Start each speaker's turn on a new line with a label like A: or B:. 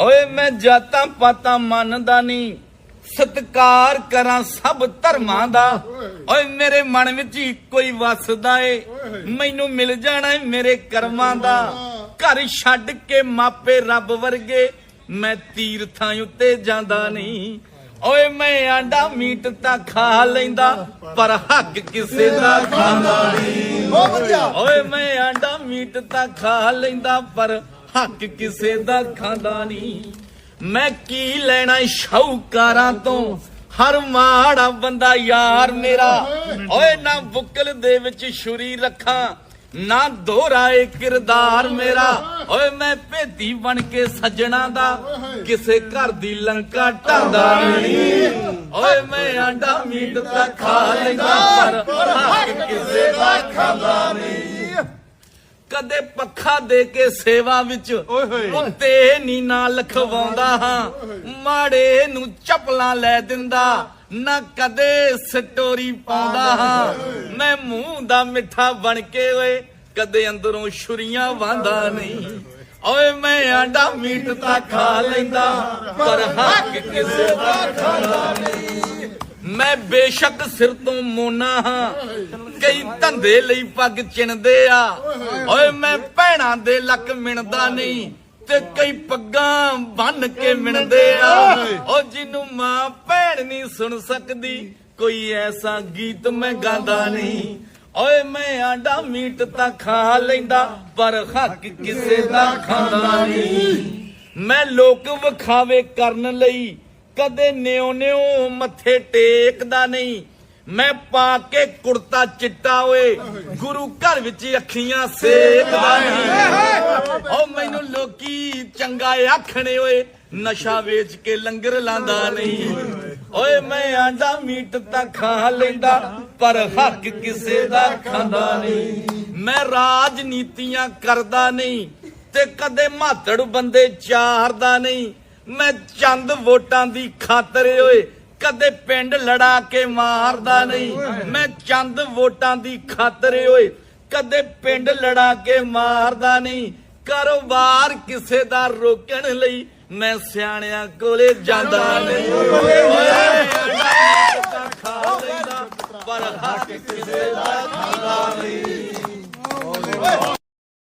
A: ਓਏ ਮੈਂ ਜਾਤਾਂ ਪਾਤਾਂ ਮੰਨਦਾ ਨਹੀਂ। ਸਤਕਾਰ ਕਰਾਂ ਸਭ ਧਰਮਾਂ ਦਾ। ਓਏ ਮੇਰੇ ਮਨ ਵਿੱਚ ਇੱਕੋ ਹੀ ਵਸਦਾ ਏ। ਮੈਨੂੰ ਮਿਲ ਜਾਣਾ ਏ ਮੇਰੇ ਕਰਮਾਂ ਦਾ। ਘਰ ਛੱਡ ਕੇ ਮਾਪੇ ਰੱਬ ਵਰਗੇ। ਮੈਂ ਤੀਰਥਾਂ ਉੱਤੇ ਜਾਂਦਾ ਨਹੀਂ। ਓਏ ਮੈਂ ਆਂਡਾ ਮੀਟ ਤਾਂ ਖਾ ਲੈਂਦਾ ਪਰ ਹੱਕ ਕਿਸੇ ਦਾ ਖਾਂਦਾ ਨਹੀਂ। ਓਏ ਮੈਂ ਆਂਡਾ ਮੀਟ ਤਾਂ ਖਾ ਲੈਂਦਾ ਪਰ ਹੱਕ ਕਿਸੇ ਦਾ ਖਾਂਦਾ ਨਹੀਂ ਮੈਂ ਕੀ ਲੈਣਾ ਸ਼ੌਕਾਰਾਂ ਤੋਂ? ਹਰ ਮਾੜਾ ਬੰਦਾ ਯਾਰ ਮੇਰਾ। ਓਏ ਨਾ ਬੁੱਕਲ ਦੇ ਵਿੱਚ ਛੁਰੀ ਰੱਖਾਂ, ਨਾ ਦੋਹਰਾਏ ਕਿਰਦਾਰ ਮੇਰਾ। ਓਏ ਮੈਂ ਭੇਤੀ ਬਣ ਕੇ ਸੱਜਣਾ ਦਾ, ਕਿਸੇ ਘਰ ਦੀ ਲੰਕਾ ਢਾਂਦਾ ਨਹੀਂ ਓਏ ਮੈਂ ਆਂਡਾ ਮੀਟ ਤਾਂ ਖਾ ਲੈਂਦਾ ਪਰ ਹੱਕ ਕਿਸੇ ਦਾ ਖਾਂਦਾ ਨਹੀਂ ਕਦੇ ਪੱਖਾ ਦੇ ਕੇ ਸੇਵਾ ਵਿੱਚ ਉੱਤੇ ਨੀ ਨਾ ਲਖਵਾਉਂਦਾ ਹਾਂ। ਮਾੜੇ ਨੂੰ ਚੱਪਲਾਂ ਲੈ ਦਿੰਦਾ ਨਾ ਕਦੇ ਸਟੋਰੀ ਪਾਉਂਦਾ ਹਾਂ ਮੈਂ ਮੂੰਹ ਦਾ ਮਿੱਠਾ ਬਣ ਕੇ ਓਏ ਕਦੇ ਅੰਦਰੋਂ ਛੁਰੀਆਂ ਵਾਂਦਾ ਨਹੀਂ। ਓਏ ਮੈਂ ਆਂਡਾ ਮੀਟ ਤਾਂ ਖਾ ਲੈਂਦਾ ਪਰ ਹੱਕ ਕਿਸੇ ਦਾ ਖਾਂਦਾ ਨਹੀਂ। ਮੈਂ ਬੇਸ਼ੱਕ ਸਿਰ ਤੋਂ ਮੋਨਾ ਹਾਂ। ਕਈ ਧੰਦੇ ਲਈ ਪੱਗ ਚਿਣਦੇ ਆ। ਓਏ ਮੈਂ ਭੈਣਾਂ ਦੇ ਲੱਕ ਮਿਣਦਾ ਨਹੀਂ ਤੇ ਕਈ ਪੱਗਾਂ ਬੰਨ ਕੇ ਮਿਣਦੇ ਆ। ਓ ਜਿਹਨੂੰ ਮਾਂ ਭੈਣ ਨਹੀਂ ਸੁਣ ਸਕਦੀ, ਕੋਈ ਐਸਾ ਗੀਤ ਮੈਂ ਗਾਉਂਦਾ ਨਹੀਂ। ਓਏ ਮੈਂ ਆਂਡਾ ਮੀਟ ਤਾਂ ਖਾ ਲੈਂਦਾ, ਪਰ ਹੱਕ ਕਿਸੇ ਦਾ ਖਾਂਦਾ ਨਹੀਂ। ਮੈਂ ਲੋਕ ਵਿਖਾਵੇ ਕਰਨ ਲਈ ਕਦੇ ਨਿਉ ਨਿਉ ਮੱਥੇ ਟੇਕਦਾ ਨਹੀਂ। ਮੈਂ ਪਾ ਕੇ ਕੁੜਤਾ ਚਿੱਟਾ ਓਏ, ਗੁਰੂ ਘਰ ਵਿੱਚ ਅੱਖੀਆਂ ਸੇਕਦਾ ਨਹੀਂ। ਓ ਮੈਨੂੰ ਲੋਕੀ ਚੰਗਾ ਆਖਣੇ ਓਏ, ਨਸ਼ਾ ਵੇਚ ਕੇ ਲੰਗਰ ਲਾਂਦਾ ਨਹੀਂ। ਓਏ ਮੈਂ ਆਂਡਾ ਮੀਟ ਤਾਂ ਖਾ ਲੈਂਦਾ, ਪਰ ਹੱਕ ਕਿਸੇ ਦਾ ਖਾਂਦਾ ਨਹੀਂ। ਮੈਂ ਰਾਜਨੀਤੀਆਂ ਕਰਦਾ ਨਹੀਂ ਤੇ ਕਦੇ ਮਾਤੜ ਬੰਦੇ ਚਾਰਦਾ ਨਹੀਂ। ਮੈਂ ਚੰਦ ਵੋਟਾਂ ਦੀ ਖਾਤਰ ਓਏ। ਕਦੇ ਪਿੰਡ ਲੜਾ ਕੇ ਮਾਰਦਾ ਨਹੀਂ। ਮੈਂ ਚੰਦ ਵੋਟਾਂ ਦੀ ਖਾਤਰ ਓਏ। ਕਦੇ ਪਿੰਡ ਲੜਾ ਕੇ ਮਾਰਦਾ ਨਹੀਂ। ਕਾਰੋਬਾਰ ਕਿਸੇ ਦਾ ਰੋਕਣ ਲਈ ਮੈਂ ਸਿਆਣਿਆਂ ਕੋਲੇ ਜਾਂਦਾ ਨਹੀਂ। ਖਾ ਲੈਂਦਾ ਪਰ ਹੱਕ ਕਿਸੇ ਦਾ ਖਾਂਦਾ ਨਹੀਂ।